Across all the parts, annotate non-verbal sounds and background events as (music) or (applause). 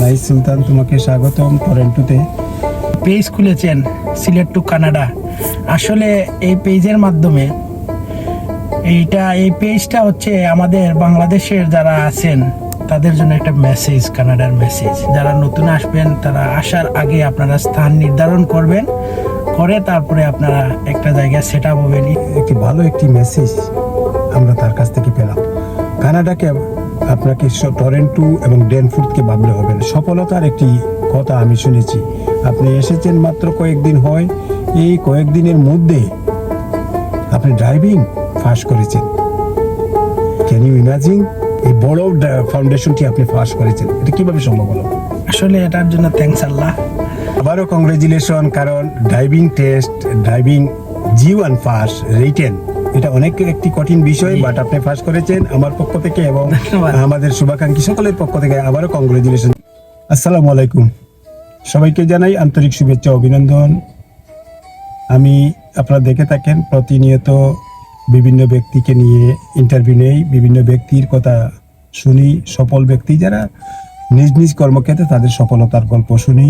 Nice সুলতান তোমাকে স্বাগতম টরেন্টোতে। Page খুলেছেন সিলেট টু কানাডা। আসলে এই পেজের মাধ্যমে এইটা এই পেজটা হচ্ছে আমাদের বাংলাদেশের যারা আছেন তাদের জন্য একটা মেসেজ কানাডার মেসেজ যারা নতুন আসবেন তারা আসার আগে আপনারা স্থান নির্ধারণ করবেন করে তারপরে আপনারা একটা জায়গায় সেট আপ হবেন একটি ভালো একটি মেসেজ আমরা তার কাছ থেকে পেলাম। কানাডাকে আপনাকে টরেন্টো এবং ডেনফুডকে ভাবলে হবে না। সফলতার একটি কথা আমি শুনেছি। আপনি এসেছেন মাত্র কয়েকদিন হয়। এই কয়েকদিনের মধ্যে আপনি ড্রাইভিং ফাঁস করেছেন। ক্যান ইউ ইমাজিন এই বড় ফাউন্ডেশনটি আপনি ফাঁস করেছেন। এটা কীভাবে সম্ভব হলো? আসলে এটার জন্য থ্যাংকস আল্লাহ। আবারও কংগ্রেচুলেশন কারণ driving test driving G one first written এটা অনেক একটি কঠিন বিষয় বাট আপনি ফার্স্ট করেছেন আমার পক্ষ থেকে এবং আমাদের শুভাকাঙ্ক্ষী সকলের পক্ষ থেকে আবারও কংগ্রেচুলেশন আসসালামু আলাইকুম। সবাইকে জানাই আন্তরিক শুভেচ্ছা অভিনন্দন। আমি আপনারা দেখে থাকেন প্রতিনিয়ত বিভিন্ন ব্যক্তিকে নিয়ে ইন্টারভিউ নেই বিভিন্ন ব্যক্তির কথা শুনি সফল ব্যক্তি যারা নিজ নিজ কর্মক্ষেত্রে তাদের সফলতার গল্প শুনি।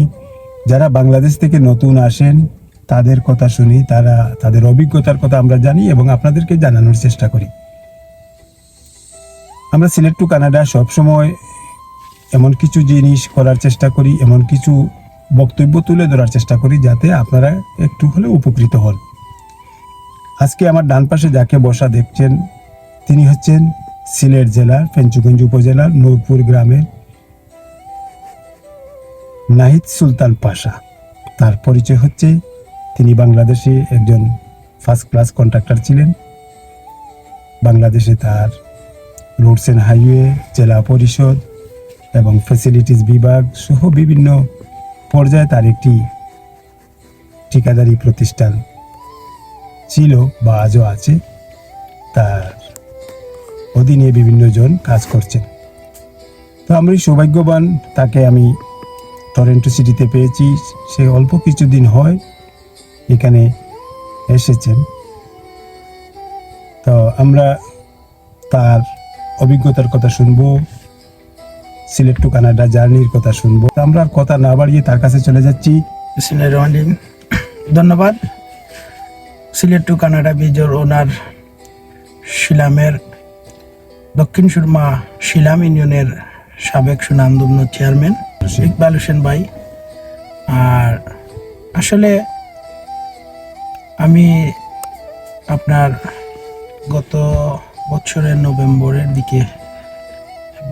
যারা বাংলাদেশ থেকে নতুন আসেন তাদের কথা শুনি, তারা তাদের অভিজ্ঞতার কথা আমরা জানি এবং আপনাদেরকে জানানোর চেষ্টা করি। আমরা সিলেট টু কানাডা সবসময় এমন কিছু জিনিস করার চেষ্টা করি, এমন কিছু বক্তব্য তুলে ধরার চেষ্টা করি যাতে আপনারা একটু হলে উপকৃত হন। আজকে আমার ডান পাশে যাকে বসা দেখছেন, তিনি হচ্ছেন সিলেট জেলার ফেঞ্চুগঞ্জ উপজেলার নূরপুর গ্রামের নাহিদ সুলতান পাশা। তার পরিচয় হচ্ছে তিনি বাংলাদেশে একজন ফার্স্ট ক্লাস কন্ট্রাক্টর ছিলেন। বাংলাদেশে তার রোডস অ্যান্ড হাইওয়ে জেলা পরিষদ এবং ফেসিলিটিস বিভাগ সহ বিভিন্ন পর্যায়ে তার একটি ঠিকাদারি প্রতিষ্ঠান ছিল বা আজও আছে। তার অধীনে বিভিন্ন জন কাজ করছেন। তো আমি সৌভাগ্যবান, তাকে আমি টরেন্টো সিটিতে পেয়েছি। সে অল্প কিছুদিন হয়। এখানে এসেছেন। তো আমরা তার অভিজ্ঞতার কথা শুনব সিলেট টু কানাডা জার্নির কথা শুনব। আমরা আর কথা না বাড়িয়ে তার কাছে চলে যাচ্ছি। ধন্যবাদ। সিলেট টু কানাডা বিজোর ওনার শিলামের দক্ষিণ সুরমা শিলাম ইউনিয়নের সাবেক সুনামদুম্ন চেয়ারম্যান ইকবাল হোসেন ভাই। আর আসলে আমি আপনার গত বছরের নভেম্বরের দিকে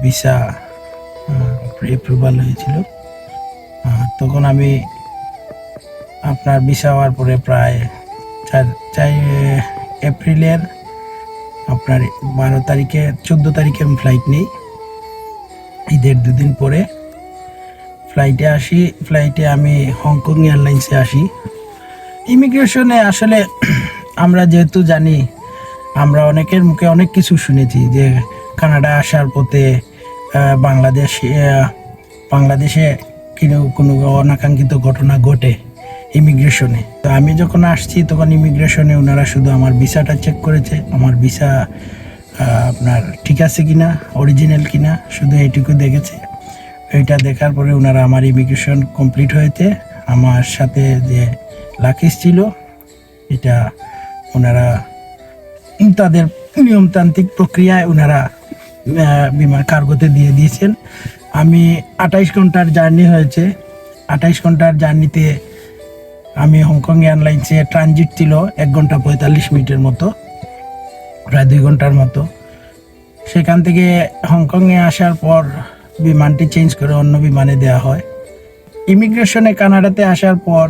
ভিসা অ্যাপ্রুভাল হয়েছিল। তখন আমি আপনার ভিসা হওয়ার পরে প্রায় চার চার এপ্রিলের আপনার বারো তারিখে, চোদ্দ তারিখে আমি ফ্লাইট নিই। ঈদের দুদিন পরে ফ্লাইটে আসি। ফ্লাইটে আমি হংকং এয়ারলাইন্সে আসি। ইমিগ্রেশনে আসলে আমরা যেহেতু জানি, আমরা অনেকের মুখে অনেক কিছু শুনেছি যে কানাডা আসার পথে বাংলাদেশ বাংলাদেশে কোনো অনাকাঙ্ক্ষিত ঘটনা ঘটে ইমিগ্রেশনে তো আমি যখন আসছি, তখন ইমিগ্রেশনে ওনারা শুধু আমার ভিসাটা চেক করেছে, আমার ভিসা আপনার ঠিক আছে কি না অরিজিনাল কি না শুধু এইটুকু দেখেছে। এইটা দেখার পরে ওনারা আমার ইমিগ্রেশন কমপ্লিট হয়েছে। আমার সাথে যে লাকিস ছিল, এটা ওনারা তাদের নিয়মতান্ত্রিক প্রক্রিয়ায় ওনারা বিমান কার্গোতে দিয়ে দিয়েছেন। আমি আঠাইশ ঘণ্টার জার্নি হয়েছে। আঠাইশ ঘণ্টার জার্নিতে আমি হংকং এয়ারলাইন্সে ট্রানজিট ছিল এক ঘণ্টা পঁয়তাল্লিশ মিনিটের মতো, প্রায় দুই ঘণ্টার মতো। সেখান থেকে হংকংয়ে আসার পর বিমানটি চেঞ্জ করে অন্য বিমানে দেওয়া হয়। ইমিগ্রেশনে কানাডাতে আসার পর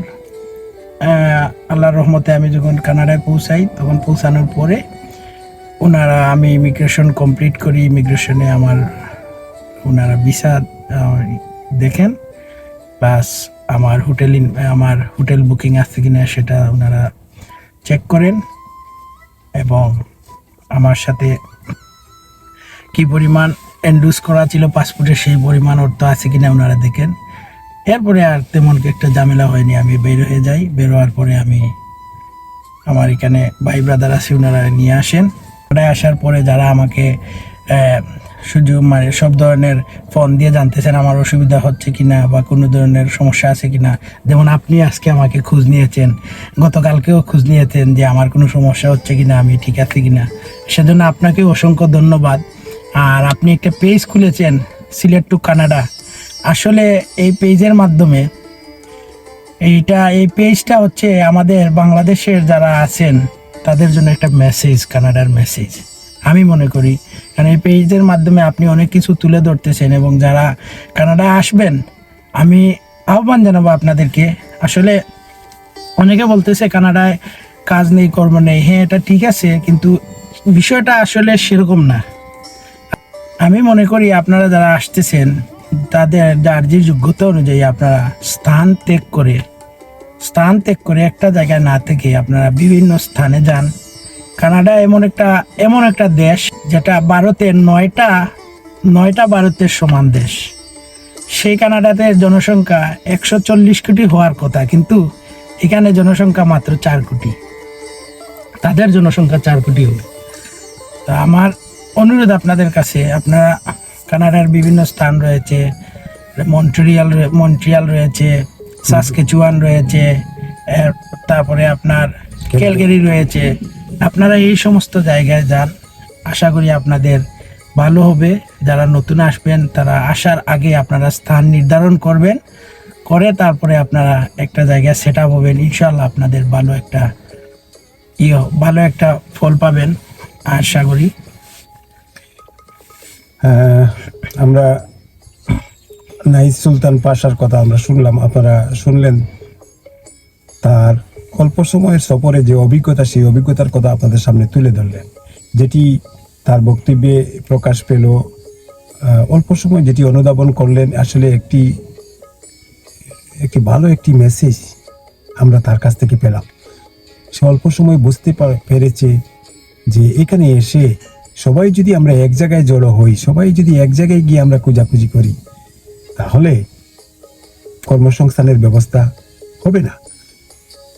আল্লাহর রহমতে আমি যখন কানাডায় পৌঁছাই, তখন পৌঁছানোর পরে ওনারা আমি ইমিগ্রেশন কমপ্লিট করি। ইমিগ্রেশনে আমার ওনারা ভিসা দেখেন। প্লাস আমার হোটেল আমার হোটেল বুকিং আছে কিনা সেটা ওনারা চেক করেন। এবং আমার সাথে কি পরিমাণ এন্ডুস করা ছিল পাসপোর্টে সেই পরিমাণ অর্থ আছে কিনা ওনারা দেখেন। এরপরে আর তেমন কি একটা ঝামেলা হয়নি, আমি বের হয়ে যাই। বের হওয়ার পরে আমি আমার এখানে ভাই ব্রাদার আছে ওনারা নিয়ে আসেন। ওনারা আসার পরে যারা আমাকে সুযোগ মানে সব ধরনের ফোন দিয়ে জানতেছেন আমার অসুবিধা হচ্ছে কিনা বা কোনো ধরনের সমস্যা আছে কিনা। যেমন আপনি আজকে আমাকে খোঁজ নিয়েছেন, গতকালকেও খোঁজ নিয়েছেন যে আমার কোনো সমস্যা হচ্ছে কিনা, আমি ঠিক আছে কিনা। সেজন্য আপনাকে অসংখ্য ধন্যবাদ। আর আপনি একটা পেজ খুলেছেন, সিলেট টু কানাডা আসলে এই পেজের মাধ্যমে এইটা, এই পেজটা হচ্ছে আমাদের বাংলাদেশের যারা আছেন, তাদের জন্য একটা মেসেজ কানাডার মেসেজ আমি মনে করি, কারণ এই পেজের মাধ্যমে আপনি অনেক কিছু তুলে ধরতেছেন এবং যারা কানাডা আসবেন, আমি আহ্বান জানাব আপনাদেরকে। আসলে অনেকে বলতেছে, কানাডায় কাজ নেই, কর্ম নেই। হ্যাঁ এটা ঠিক আছে, কিন্তু বিষয়টা আসলে সেরকম না। আমি মনে করি আপনারা যারা আসতেছেন তাদের যে যোগ্যতা অনুযায়ী আপনারা স্থান ত্যাগ করে, স্থান ত্যাগ করে একটা জায়গায় না থেকে আপনারা বিভিন্ন স্থানে যান। কানাডা এমন একটা এমন একটা দেশ যেটা ভারতের নয়টা নয়টা ভারতের সমান দেশ। সেই কানাডাতে জনসংখ্যা একশো চল্লিশ কোটি হওয়ার কথা, কিন্তু এখানে জনসংখ্যা মাত্র চার কোটি। তাদের জনসংখ্যা চার কোটি হবে। তো আমার অনুরোধ আপনাদের কাছে, আপনারা কানাডার বিভিন্ন স্থান রয়েছে, মন্ট্রিয়াল মন্ট্রিয়াল রয়েছে, সাসকেচুয়ান রয়েছে তারপরে আপনার ক্যালগেরি রয়েছে। আপনারা এই সমস্ত জায়গায় যান, আশা করি আপনাদের ভালো হবে। যারা নতুন আসবেন, তারা আসার আগে আপনারা স্থান নির্ধারণ করবেন, করে তারপরে আপনারা একটা জায়গায় সেট আপ হবেন। ইনশাল্লাহ আপনাদের ভালো একটা ইয়ে ভালো একটা ফল পাবেন, আশা করি। আমরা নাইস সুলতান পাশার কথা আমরা শুনলাম। আপনারা শুনলেন তার অল্প সময়ের সফরে যে অভিজ্ঞতা, সেই অভিজ্ঞতার কথা আপনাদের সামনে তুলে ধরলেন, যেটি তার বক্তব্যে প্রকাশ পেল। অল্প সময় যেটি অনুধাবন করলেন, আসলে একটি একটি ভালো একটি মেসেজ আমরা তার কাছ থেকে পেলাম। সে অল্প সময় বুঝতে পেরেছে যে এখানে এসে সবাই যদি আমরা এক জায়গায় জড়ো হই, সবাই যদি এক জায়গায় গিয়ে আমরা খোঁজাখুঁজি করি, তাহলে কর্মসংস্থানের ব্যবস্থা হবে না।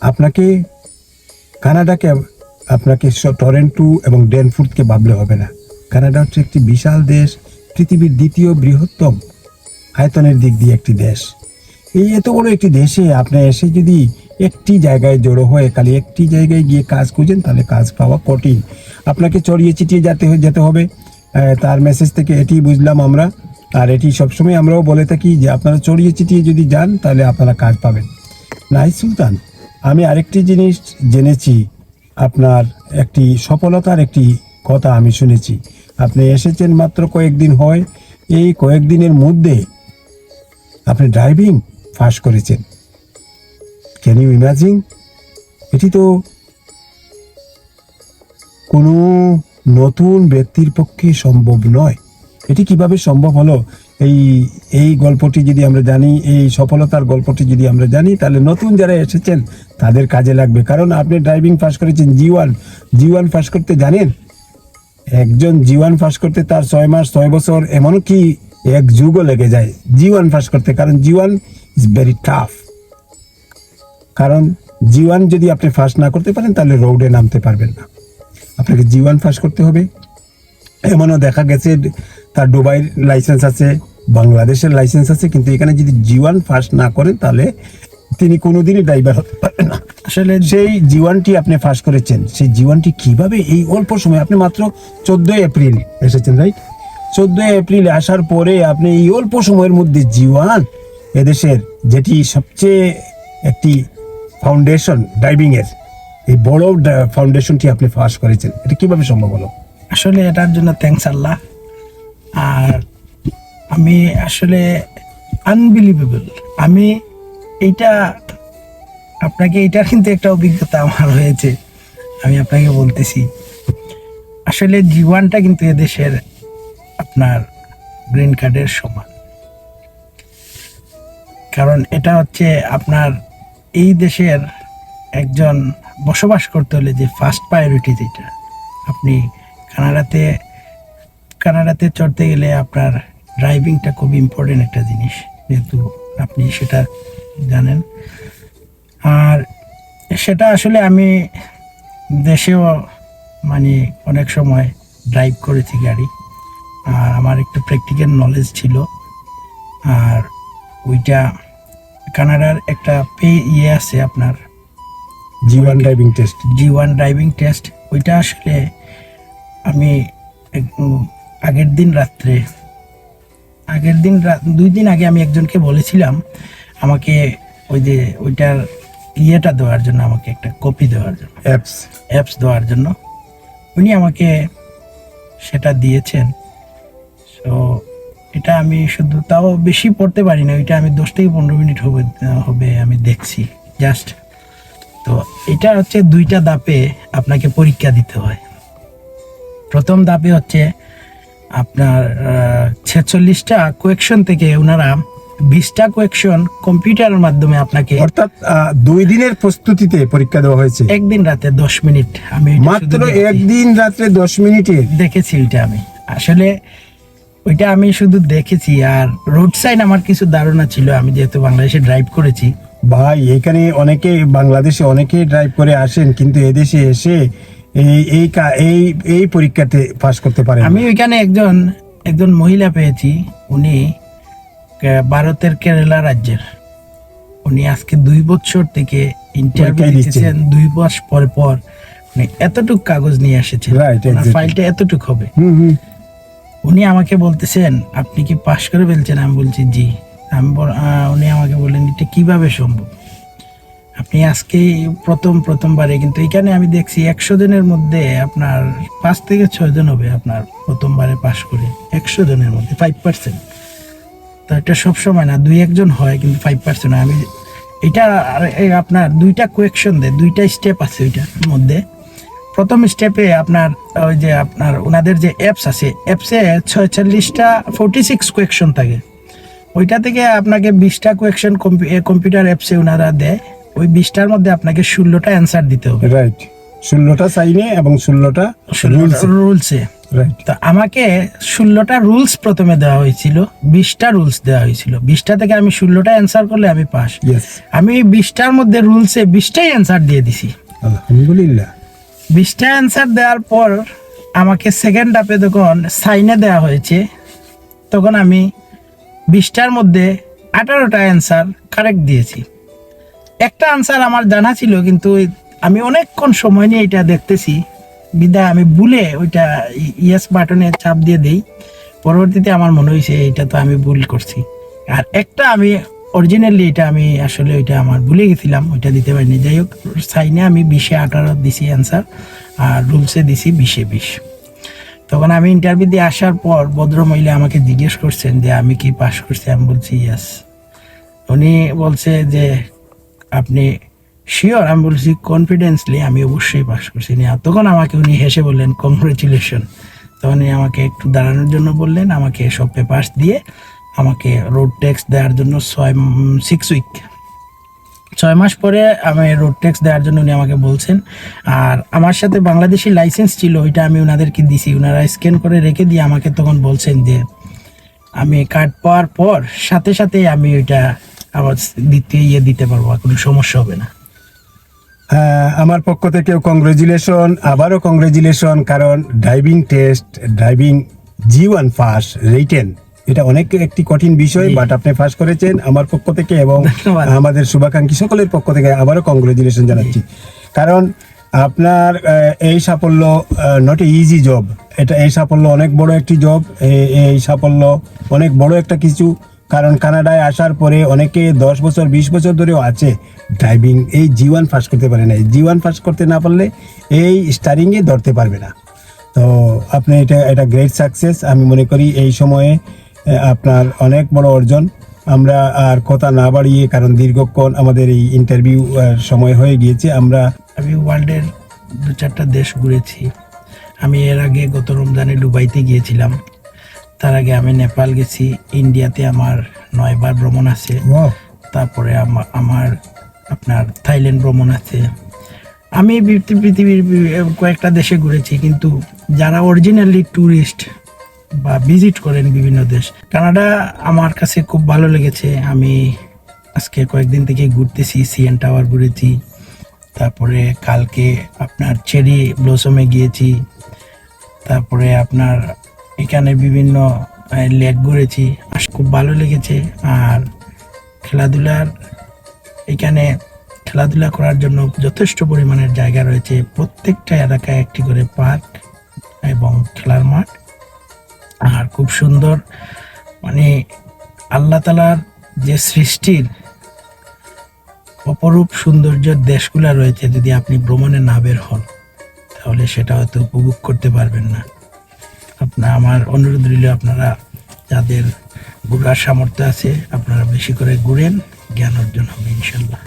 আপনাকে কানাডাকে, আপনাকে টরেন্টো এবং ডেনফুর্টকে ভাবলে হবে না। কানাডা হচ্ছে একটি বিশাল দেশ, পৃথিবীর দ্বিতীয় বৃহত্তম আয়তনের দিক দিয়ে একটি দেশ। এই এত বড় একটি দেশে আপনি এসে যদি একটি জায়গায় জড়ো হয়ে খালি একটি জায়গায় গিয়ে কাজ খুঁজেন, তাহলে কাজ পাওয়া কঠিন। আপনাকে চড়িয়ে চিটিয়ে যেতে যেতে হবে। তার মেসেজ থেকে এটি বুঝলাম আমরা। আর এটি সবসময় আমরাও বলে থাকি যে, আপনারা চড়িয়ে চিটিয়ে যদি যান, তাহলে আপনারা কাজ পাবেন। নাই সুলতান, আমি আরেকটি জিনিস জেনেছি। আপনার একটি সফলতার একটি কথা আমি শুনেছি। আপনি এসেছেন মাত্র কয়েকদিন হয়। এই কয়েকদিনের মধ্যে আপনি ড্রাইভিং ফাঁস করেছেন। ক্যান ইউ ইমাজিন এটি তো কোনো নতুন ব্যক্তির পক্ষে সম্ভব নয়। এটি কীভাবে সম্ভব হলো? এই এই গল্পটি যদি আমরা জানি, এই সফলতার গল্পটি যদি আমরা জানি, তাহলে নতুন যারা এসেছেন, তাদের কাজে লাগবে। কারণ আপনি ড্রাইভিং পাস করেছেন G one G one pass করতে জানেন? একজন জীবন ফাঁস করতে তার ছয় মাস, ছয় বছর, এমনকি এক যুগও লেগে যায় জীবন ফাঁস করতে। কারণ জীবন ইজ ভেরি টাফ কারণ জীবন যদি আপনি ফাঁস না করতে পারেন তাহলে রোডে নামতে পারবেন না। আপনাকে জীবন ফাঁস করতে হবে। এমনও দেখা গেছে তার দুবাইয়ের লাইসেন্স আছে বাংলাদেশের লাইসেন্স আছে কিন্তু এখানে যদি জীবন ফাঁস না করেন তাহলে তিনি কোনোদিনই ড্রাইভার হতে পারবেন না। আসলে সেই জীবনটি আপনি ফাঁস করেছেন। সেই জীবনটি কীভাবে এই অল্প সময় আপনি মাত্র চোদ্দই এপ্রিল এসেছেন রাইট চোদ্দই এপ্রিল আসার পরে আপনি এই অল্প সময়ের মধ্যে জীবন এদেশের যেটি সবচেয়ে একটি ফাউন্ডেশন ড্রাইভিং এর। এই বড় ফাউন্ডেশনটি আপনি ফাঁস করেছেন। এটা কীভাবে সম্ভব হলো? আসলে এটার জন্য থ্যাংকস আল্লাহ। আর আমি আসলে আনবিলিভেবল আমি এইটা, আপনাকে এটার কিন্তু একটা অভিজ্ঞতা আমার হয়েছে। আমি আপনাকে বলতেছি। আসলে জীবনটা কিন্তু এদেশের আপনার গ্রিন কার্ডের সমান। কারণ এটা হচ্ছে আপনার এই দেশের একজন বসবাস করতে হলে যে ফার্স্ট প্রায়োরিটি যেটা, আপনি কানাডাতে কানাডাতে চড়তে গেলে আপনার ড্রাইভিংটা খুব ইম্পর্টেন্ট একটা জিনিস, যেহেতু আপনি সেটা জানেন। আর সেটা আসলে আমি দেশেও মানে অনেক সময় ড্রাইভ করেছি গাড়ি, আর আমার একটু প্র্যাকটিক্যাল নলেজ ছিল। আর ওইটা কানাডার একটা পে ইয়ে আছে আপনার। G one driving test G one driving test ওইটা আসলে আমি আগের দিন রাত্রে আগের দিন দুই দিন আগে আমি একজনকে বলেছিলাম আমাকে ওই যে ওইটার ইয়েটা দেওয়ার জন্য আমাকে একটা কপি দেওয়ার জন্য অ্যাপস অ্যাপস দেওয়ার জন্য। উনি আমাকে সেটা দিয়েছেন। সো এটা আমি শুধু তাও বেশি পড়তে পারি না ওইটা আমি দশ থেকে পনেরো মিনিট হবে হবে আমি দেখছি জাস্ট তো এটা হচ্ছে দুইটা দাপে আপনাকে পরীক্ষা দিতে হয়। প্রথম দাপে হচ্ছে আপনার ছেচল্লিশটা কোয়েকশন থেকে ওনারা বিশটা কোয়েকশন কম্পিউটারের মাধ্যমে আপনাকে অর্থাৎ দুই দিনের প্রস্তুতিতে পরীক্ষা দেওয়া হয়েছে। একদিন রাতে দশ মিনিট আমি মাত্র একদিন রাত্রে দশ মিনিটে? দেখেছি ওইটা আমি। আসলে ওইটা আমি শুধু দেখেছি আর রোড সাইড আমার কিছু ধারণা ছিল আমি যেহেতু বাংলাদেশে ড্রাইভ করেছি। ভাই এখানে অনেকে বাংলাদেশে অনেকে ড্রাইভ করে আসেন কিন্তু এদেশে এসে এই এই এই এই পরীক্ষাতে পাশ করতে পারে আমি ওইখানে একজন একজন মহিলা পেয়েছি উনি ভারতের কেরালা রাজ্যের। উনি আজকে দুই বছর থেকে ইন্টারভিউ দিচ্ছেন। দিতেছেন দুই মাস পর পর। উনি এতটুক কাগজ নিয়ে এসেছেন। Exactly. ফাইলটা এতটুক হবে। হুম হুম। উনি আমাকে বলতেছেন, আপনি কি পাশ করে ফেলছেন? আমি বলছি, জি। আমি উনি আমাকে বললেন, এটা কীভাবে সম্ভব? আপনি আজকে প্রথম, প্রথমবারে কিন্তু এখানে আমি দেখছি একশো জনের মধ্যে আপনার পাঁচ থেকে ছয় জন হবে আপনার প্রথমবারে পাশ করে, একশো জনের মধ্যে ফাইভ পার্সেন্ট তো এটা সবসময় না, দুই একজন হয় কিন্তু ফাইভ পার্সেন্ট আমি, এটা আপনার দুইটা কোয়েকশন দেয়, দুইটা স্টেপ আছে ওইটার মধ্যে। প্রথম স্টেপে আপনার ওই যে আপনার ওনাদের যে অ্যাপস আছে অ্যাপসে ছয়চল্লিশটা ফোরটি সিক্স কোয়েকশন থাকে। ওইটা থেকে আপনাকে বিশটা কোয়েকশন কম্পিউটার অ্যাপসে ওনারা দেয়। ওই বিশটার মধ্যে আপনাকে ষোলোটা অ্যান্সার দিতে হবে। রাইট ষোলোটা সাইনে এবং ষোলোটা রুলসে তো আমাকে ষোলোটা রুলস প্রথমে দেওয়া হয়েছিল বিশটা রুলস দেওয়া হয়েছিল। বিশটা থেকে আমি ষোলোটা অ্যান্সার করলে আমি পাস আমি বিশটার মধ্যে রুলসে বিশটাই অ্যান্সার দিয়ে দিছি। আলহামদুলিল্লাহ। বিশটা অ্যান্সার দেওয়ার পর আমাকে সেকেন্ড হাফে যখন সাইনে দেওয়া হয়েছে, তখন আমি বিশটার মধ্যে আঠারোটা অ্যান্সার কারেক্ট দিয়েছি। একটা আনসার আমার জানা ছিল, কিন্তু আমি অনেকক্ষণ সময় নিয়ে এটা দেখতেছি। বিদায়, আমি ভুলে ওইটা ইয়েস বাটনে চাপ দিয়ে দিই। পরবর্তীতে আমার মনে হয়েছে এটা তো আমি ভুল করছি। আর একটা আমি অরিজিনালি এটা আমি আসলে ওইটা আমার ভুলে গেছিলাম, ওইটা দিতে পারিনি। যাই হোক সাইনে আমি বিশে আঠারো দিছি অ্যান্সার আর রুলসে দিছি বিশে বিশ। তখন আমি ইন্টারভিউ দিয়ে আসার পর ভদ্র মহিলা আমাকে জিজ্ঞেস করছেন যে, আমি কি পাশ করছি? আমি বলছি ইয়াস উনি বলছে যে, আপনি শিওর আমি বলছি কনফিডেন্সলি আমি অবশ্যই পাশ করছি। না তখন আমাকে উনি হেসে বললেন কংগ্রেচুলেশন তখন আমাকে একটু দাঁড়ানোর জন্য বললেন, আমাকে সব পেপার্স দিয়ে আমাকে রোড ট্যাক্স দেওয়ার জন্য ছয় সিক্স উইক ছয় মাস পরে আমি রোড ট্যাক্স দেওয়ার জন্য উনি আমাকে বলছেন। আর আমার সাথে বাংলাদেশি লাইসেন্স ছিল, ওইটা আমি ওনাদেরকে দিছি। ওনারা স্ক্যান করে রেখে দিয়ে আমাকে তখন বলছেন যে, আমি কার্ড পাওয়ার পর সাথে সাথে আমি ওইটা আবার দ্বিতীয় ইয়ে দিতে পারব কোনো সমস্যা হবে না। আমার পক্ষ থেকেও কংগ্রেচুলেশন আবারও কংগ্রেচুলেশন কারণ driving test driving G one first written এটা অনেক একটি কঠিন বিষয় বাট আপনি ফাঁস করেছেন আমার পক্ষ থেকে এবং আমাদের শুভাকাঙ্ক্ষী সকলের পক্ষ থেকে আবারও কংগ্রেচুলেশন জানাচ্ছি। কারণ আপনার এই সাফল্য নট এ ইজি জব এটা এই সাফল্য অনেক বড় একটি জব এই সাফল্য অনেক বড় একটা কিছু। কারণ কানাডায় আসার পরে অনেকে দশ বছর বিশ বছর ধরেও আছে ড্রাইভিং এই জি ওয়ান পাস করতে পারে না। জি ওয়ান পাস করতে না পারলে এই স্টারিংয়ে ধরতে পারবে না। তো আপনি এটা এটা গ্রেট সাকসেস আমি মনে করি এই সময়ে আপনার অনেক বড় অর্জন। আমরা আর কথা না বাড়িয়ে কারণ দীর্ঘক্ষণ আমাদের এই ইন্টারভিউ সময় হয়ে গিয়েছে আমরা আমি ওয়ার্ল্ডের দু চারটা দেশ ঘুরেছি। আমি এর আগে গত রমজানে দুবাইতে গিয়েছিলাম। তার আগে আমি নেপাল গেছি ইন্ডিয়াতে আমার নয়বার ভ্রমণ আছে। তারপরে আমা- আমার আপনার থাইল্যান্ড ভ্রমণ আছে। আমি পৃথিবীর কয়েকটা দেশে ঘুরেছি কিন্তু যারা অরিজিনালি ট্যুরিস্ট বা ভিজিট করেন বিভিন্ন দেশ। কানাডা আমার কাছে খুব ভালো লেগেছে। আমি আজকে কয়েকদিন থেকে ঘুরতেছি সিএন টাওয়ার ঘুরেছি। তারপরে কালকে আপনার চেরি ব্লসমে গিয়েছি। তারপরে আপনার এখানে বিভিন্ন লেক ঘুরেছি। খুব ভালো লেগেছে। আর খেলাধুলার, এখানে খেলাধুলা করার জন্য যথেষ্ট পরিমাণের জায়গা রয়েছে। প্রত্যেকটা এলাকায় একটি করে পার্ক এবং খেলার মাঠ। আর খুব সুন্দর মানে আল্লাহ তালার যে সৃষ্টির অপরূপ সৌন্দর্যের দেশগুলো রয়েছে, যদি আপনি ভ্রমণে না বের হন, তাহলে সেটা হয়তো উপভোগ করতে পারবেন না। আপনার, আমার অনুরোধ রইল, আপনারা যাদের ঘুরার সামর্থ্য আছে, আপনারা বেশি করে ঘুরেন, জ্ঞান অর্জন হবে ইনশাল্লাহ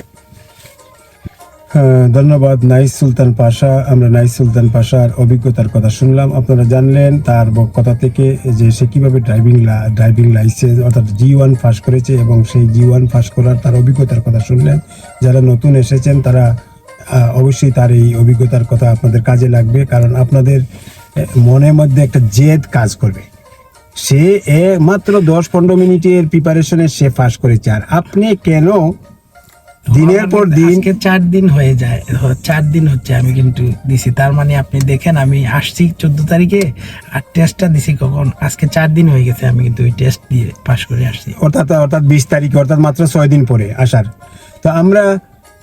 ধন্যবাদ, নাইস সুলতান পাশা। আমরা নাইস সুলতান পাশার অভিজ্ঞতার কথা শুনলাম। আপনারা জানলেন তার কথা থেকে যে সে কীভাবে ড্রাইভিং ড্রাইভিং লাইসেন্স অর্থাৎ জি ওয়ান পাস করেছে এবং সেই জি ওয়ান পাস করার তার অভিজ্ঞতার কথা শুনলেন। যারা নতুন এসেছেন, তারা অবশ্যই তার এই অভিজ্ঞতার কথা আপনাদের কাজে লাগবে। কারণ আপনাদের মনের মধ্যে একটা জেদ কাজ করবে। সে এ মাত্র দশ পনেরো মিনিটের প্রিপারেশনে সে পাস করেছে। আর আপনি কেন দিনের পর দিন চার দিন হয়ে যায় চার দিন হচ্ছে আমি কিন্তু দিছি। তার মানে আপনি দেখেন আমি আসছি চোদ্দ তারিখে আর টেস্টটা দিছি কখন? আজকে চার দিন হয়ে গেছে আমি কিন্তু ওই টেস্ট দিয়ে পাশ করে আসছি। অর্থাৎ অর্থাৎ বিশ তারিখ অর্থাৎ মাত্র ছয় দিন পরে আসার। তো আমরা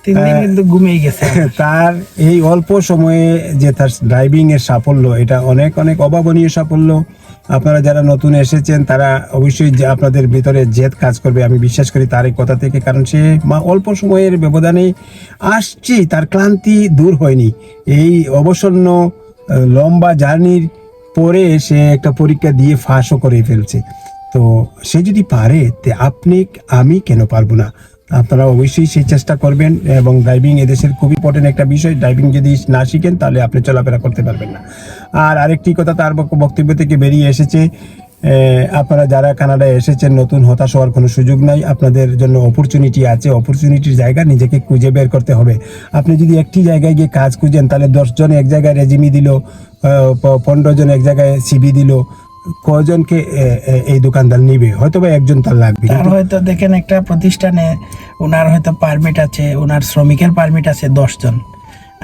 তিন দিন কিন্তু ঘুমিয়ে গেছে। (laughs) তার এই অল্প সময়ে যে তার ড্রাইভিং এর সাফল্য এটা অনেক অনেক অভাবনীয় সাফল্য। আপনারা যারা নতুন এসেছেন, তারা অবশ্যই আপনাদের ভিতরে জেদ কাজ করবে, আমি বিশ্বাস করি তার এই কথা থেকে, কারণ সে অল্প সময়ের ব্যবধানে আসছি, তার ক্লান্তি দূর হয়নি। এই অবসন্ন লম্বা জার্নির পরে সে একটা পরীক্ষা দিয়ে ফাঁসও করে ফেলছে। তো সে যদি পারে, তে আপনি, আমি কেন পারব না? আপনারা অবশ্যই সেই চেষ্টা করবেন এবং ড্রাইভিং এদেশের খুব ইম্পর্টেন্ট একটা বিষয়। ড্রাইভিং যদি না শিখেন, তাহলে আপনি চলাফেরা করতে পারবেন না। আর আরেকটি কথা তার বক্তব্য থেকে বেরিয়ে এসেছে আপনারা যারা কানাডায় এসেছেন, নতুন হতাশ হওয়ার কোনো সুযোগ নাই। আপনাদের জন্য অপরচুনিটি আছে। অপরচুনিটির জায়গা নিজেকে খুঁজে বের করতে হবে। আপনি যদি একটি জায়গায় গিয়ে কাজ খুঁজেন, তাহলে দশজন এক জায়গায় রেজিমি দিল পনেরো জন এক জায়গায় সিবি দিল কজনকে এই দোকানদার নিবে? হয়তো বা একজন তার লাগবে। তার হয়তো দেখেন একটা প্রতিষ্ঠানে ওনার হয়তো পারমিট আছে ওনার শ্রমিকের পারমিট আছে দশ জন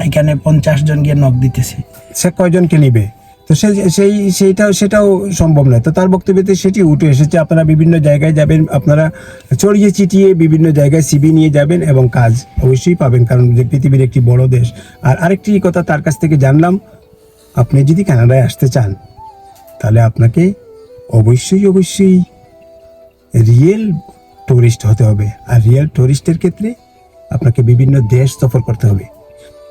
এখানে পঞ্চাশ জন গিয়ে নক দিতেছে। সে কয়জনকে নিবে? তো সে সেই সেইটাও সেটাও সম্ভব নয়। তো তার বক্তব্যতে সেটি উঠে এসেছে আপনারা বিভিন্ন জায়গায় যাবেন আপনারা চড়িয়ে চিটিয়ে বিভিন্ন জায়গায় সিবি নিয়ে যাবেন এবং কাজ অবশ্যই পাবেন কারণ যে পৃথিবীর একটি বড় দেশ। আর আরেকটি কথা তার কাছ থেকে জানলাম আপনি যদি কানাডায় আসতে চান তাহলে আপনাকে অবশ্যই অবশ্যই রিয়েল টুরিস্ট হতে হবে। আর রিয়েল টুরিস্টের ক্ষেত্রে আপনাকে বিভিন্ন দেশ সফর করতে হবে।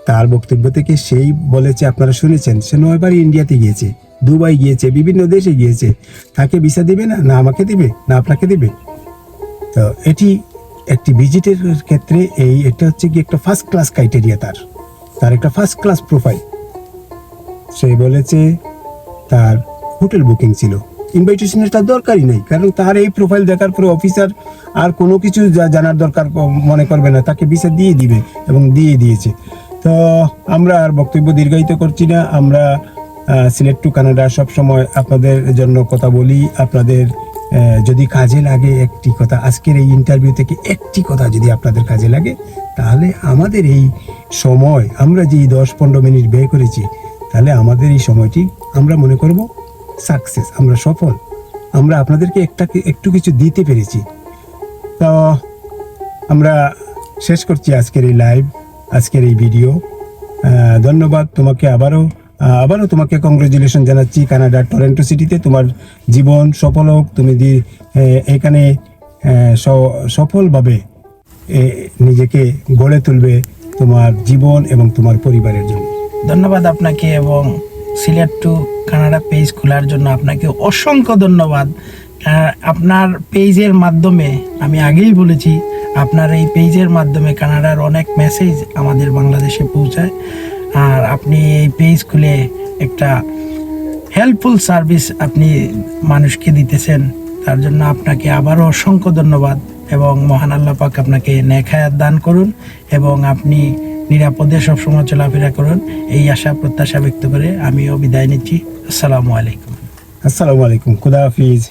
তার বক্তব্য থেকে সেই বলেছে আপনারা শুনেছেন, সে নয়বার ইন্ডিয়াতে গিয়েছে দুবাই গিয়েছে, বিভিন্ন দেশে গিয়েছে। তাকে ভিসা দিবে না? না আমাকে দিবে? না আপনাকে দিবে? তো এটি একটি ভিজিটের ক্ষেত্রে এই এটা হচ্ছে কি একটা ফার্স্ট ক্লাস ক্রাইটেরিয়া তার। তার একটা ফার্স্ট ক্লাস প্রোফাইল সে বলেছে, তার হোটেল বুকিং ছিল। ইনভাইটেশনের তার দরকারই নেই, কারণ তার এই প্রোফাইল দেখার পরে অফিসার আর কোনো কিছু জানার দরকার মনে করবে না, তাকে ভিসা দিয়ে দিবে এবং দিয়ে দিয়েছে। তো আমরা আর বক্তব্য দীর্ঘায়িত করছি না, আমরা সিলেট টু কানাডা সব সময় আপনাদের জন্য কথা বলি, আপনাদের যদি কাজে লাগে একটি কথা, আজকের এই ইন্টারভিউ থেকে একটি কথা যদি আপনাদের কাজে লাগে, তাহলে আমাদের এই সময়, আমরা যে দশ পনেরো মিনিট ব্যয় করেছি, তাহলে আমাদের এই সময়টি আমরা মনে করব সাকসেস আমরা সফল। আমরা আপনাদেরকে একটা একটু কিছু দিতে পেরেছি। তো, আমরা শেষ করছি আজকের এই লাইভ আজকের এই ভিডিও ধন্যবাদ তোমাকে আবারও। আবারও তোমাকে কংগ্রেচুলেশন জানাচ্ছি কানাডার টরেন্টো সিটিতে। তোমার জীবন সফল হোক, তুমি দি এখানে সফলভাবে নিজেকে গড়ে তুলবে তোমার জীবন এবং তোমার পরিবারের জন্য। ধন্যবাদ আপনাকে এবং সিলেট টু কানাডা পেজ খোলার জন্য আপনাকে অসংখ্য ধন্যবাদ। আপনার পেজের মাধ্যমে, আমি আগেই বলেছি, আপনার এই পেজের মাধ্যমে কানাডার অনেক মেসেজ আমাদের বাংলাদেশে পৌঁছায়। আর আপনি এই পেজ খুলে একটা হেল্পফুল সার্ভিস আপনি মানুষকে দিতেছেন। তার জন্য আপনাকে আবারও অসংখ্য ধন্যবাদ এবং মহান আল্লাহ পাক আপনাকে নেখায়াত দান করুন এবং আপনি নিরাপদে সবসময় চলাফেরা করুন। এই আশা, প্রত্যাশা ব্যক্ত করে আমিও বিদায় নিচ্ছি। আসসালামু আলাইকুম। আসসালামু আলাইকুম। খুদা হাফিজ।